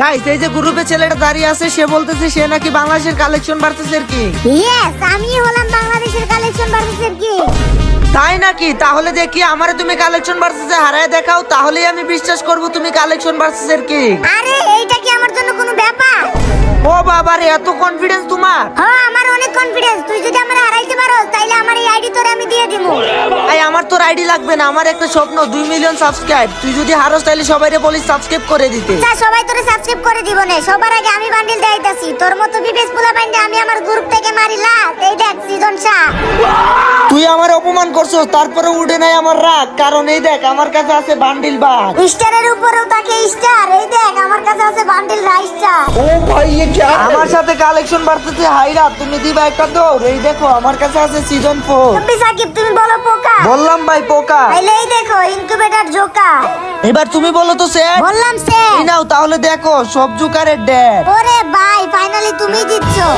Guys এই যে গ্রুপে ছেলেটা দাঁড়িয়ে আছে সে বলতেছে সে নাকি বাংলাদেশের কালেকশন বাড়তেছে আর কি? ইয়েস আমি হলাম বাংলাদেশের কালেকশন ভার্সেসের কি? তাই নাকি? তাহলে দেখি আমারে তুমি কালেকশন ভার্সেসে হারায় দেখাও তাহলেই আমি বিশ্বাস করব তুমি কালেকশন ভার্সেসের কি। আরে এইটা কি আমার জন্য কোনো ব্যাপার? ও বাবা রে এত কনফিডেন্স তোমার। হ্যাঁ আমার অনেক কনফিডেন্স তুই যদি আমার আইডি তোরে আমি দিয়ে দিব এই আমার তোর আইডি লাগবে না আমার একটা স্বপ্ন দুই মিলিয়ন সাবস্ক্রাইব তুই যদি হারস তাহলে সবাইরে বলিস সাবস্ক্রাইব করে দিতে। আচ্ছা সবাই তোরে সাবস্ক্রাইব করে দিব নে। সবার আগে আমি বান্ডিল দেইতাছি তোর মতো বিবেশ পোলা বান্ডে আমি আমার গ্রুপ থেকে মারিলা এই দেখ সিজন শাহ তুই আমার অপমান করছস তারপরে উঠে নাই আমার রাগ। কারণ এই দেখ আমার কাছে আছে বান্ডিল বাগ স্টারের উপরেও তাকে স্টার। এই দেখ আমার কাছে আছে বান্ডিল রাইস স্টার। আমার সাথে কালেকশন বাড়তেছে। হাইরা তুমি দিবা একটা দৌড়। এই দেখো আমার কাছে আছে সিজন ফোর সাকিব তুমি বলো পোকা। বললাম ভাই পোকা। তাইলে এই দেখো ইনকিউবেটর জোকা। এবার তুমি বলো তো স্যার বললাম সে নাও তাহলে দেখো সব জোকারের ড্যাড ওরে ভাই ফাইনালি তুমি জিতছো।